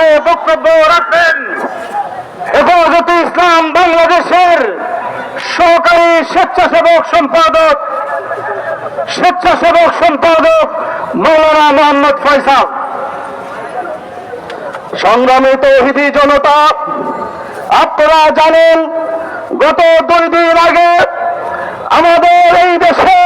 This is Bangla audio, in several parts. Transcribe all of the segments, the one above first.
মাঠে বক্তব্য রাখবেন। হেফাজত ইসলাম বাংলাদেশের সহকারী স্বেচ্ছাসেবক সম্পাদক স্বেচ্ছাসেবক সম্পাদক মৌলানা মোহাম্মদ ফয়সাল। সংগ্রামী তৌহিদি জনতা, আপনারা জানেন, গত দুই দিন আগে আমাদের এই দেশে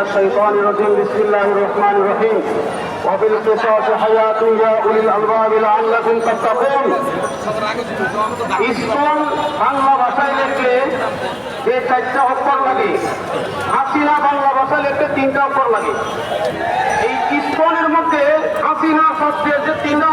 الشيطان الرجيم بسم الله الرحمن الرحيم وفي القصاص حياة يا أولي الألباب لعلكم تتقون স্কুল বাংলা ভাষায় লিখলে যে চারটা অক্ষর লাগে হাসিনা বাংলা ভাষায় লিখলে لكي অক্ষর লাগে এই স্কুলের মধ্যে হাসিনা শব্দের যে তিনটা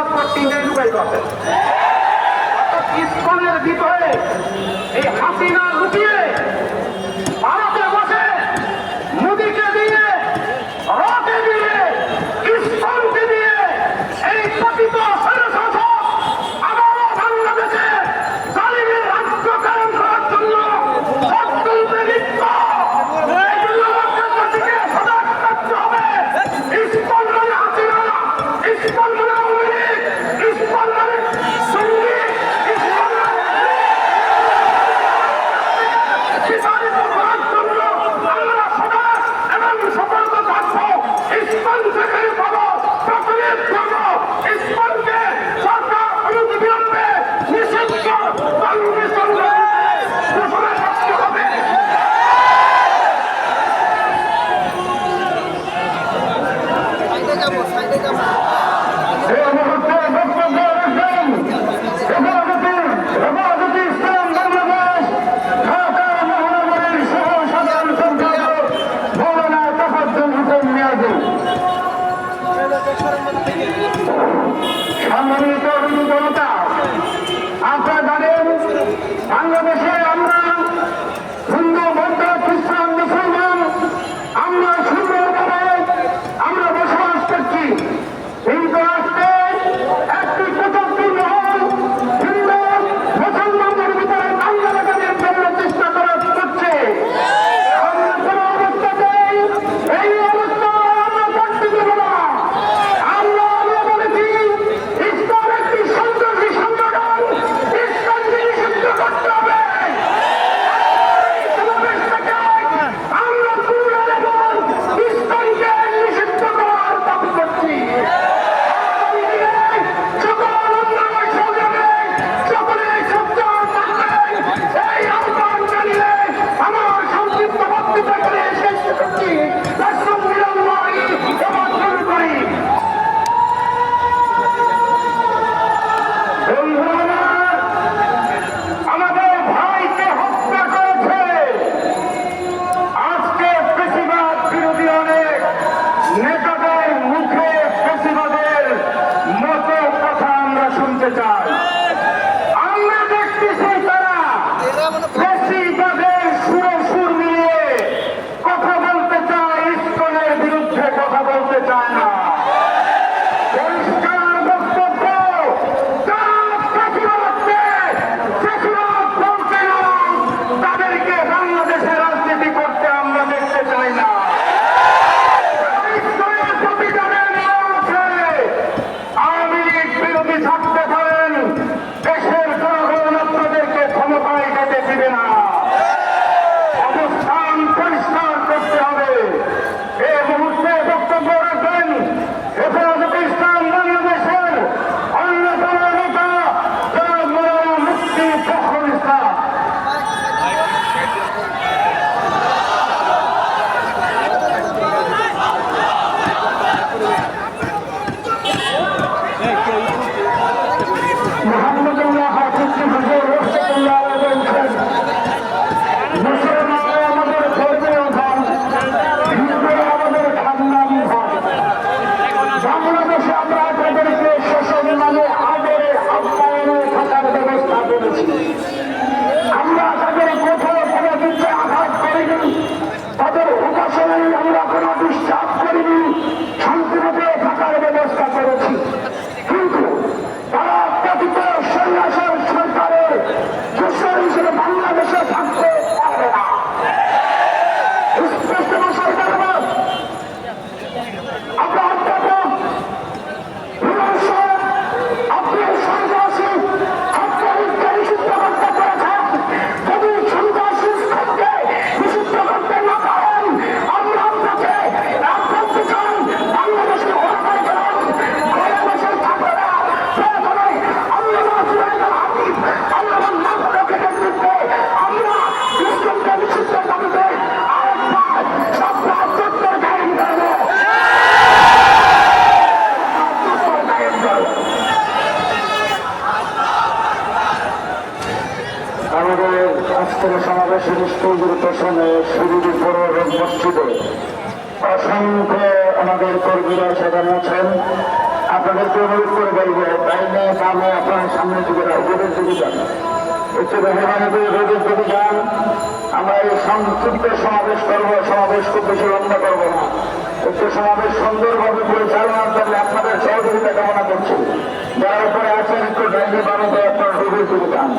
আজকের সমাবেশের স্কুলগুলো পেছনে শিবির বড় মসজিদে অসংখ্য আমাদের কর্মীরা সেখানে আছেন। আপনাদেরকে অনুরোধ করে বলব ডাইনে বামে আপনার সামনে দিকে রোদের দিকে যান। মেহরবানি করে রোদের দিকে যান। আমরা এই সংক্ষিপ্ত সমাবেশ করব, সমাবেশ খুব বেশি লম্বা করব না। একটু সমাবেশ সুন্দরভাবে পরিচালনার জন্য আপনাদের সহযোগিতা কামনা করছি। যারা উপরে আছেন, একটু ডাইনে করে আপনার রোদের দিকে যান।